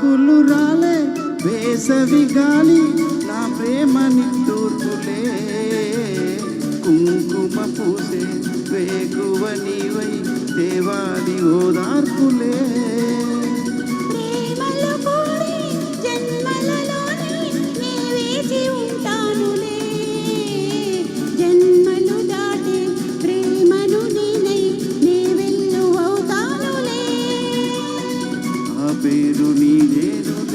ఆకులు రాలే వేసవి గాలి నా ప్రేమని నిట్టూర్పులే కుంకుమ పూసే వేగువ నీవై దేవాలి ఓదార్పులే. నేను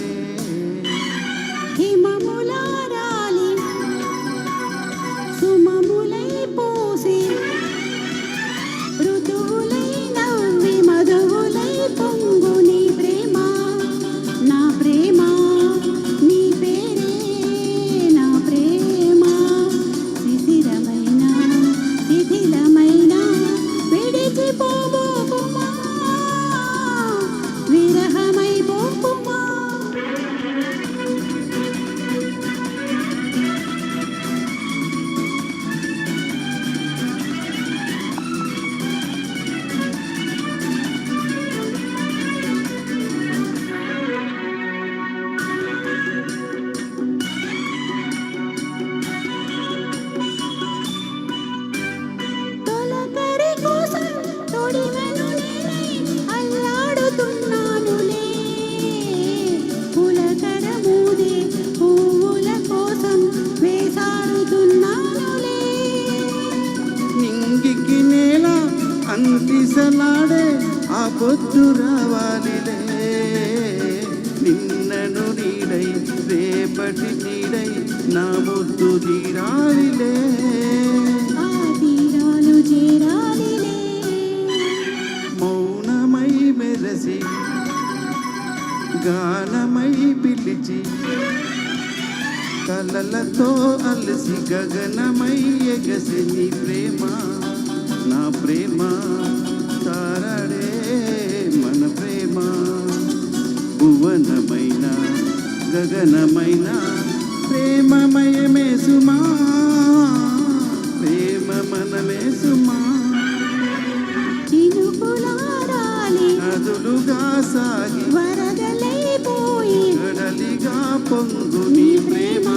అంతిసలాడే ఆ పొద్దు రావాలిలే. నిన్నను నీడై రేపటి నీడై నా ముద్దు తీరాలిలే. మౌనమై మెరసి గానమై పిలిచి కలలతో అలసి గగనమై ఎగసి నీ ప్రేమ. నా ప్రేమ తారడే మన ప్రేమ. భువనమైన గగనమైన ప్రేమమయమే సుమా ప్రేమ మనమే సుమా నదులుగా సాగి వరదలైపోయి కడలిగా పొంగు నీ ప్రేమ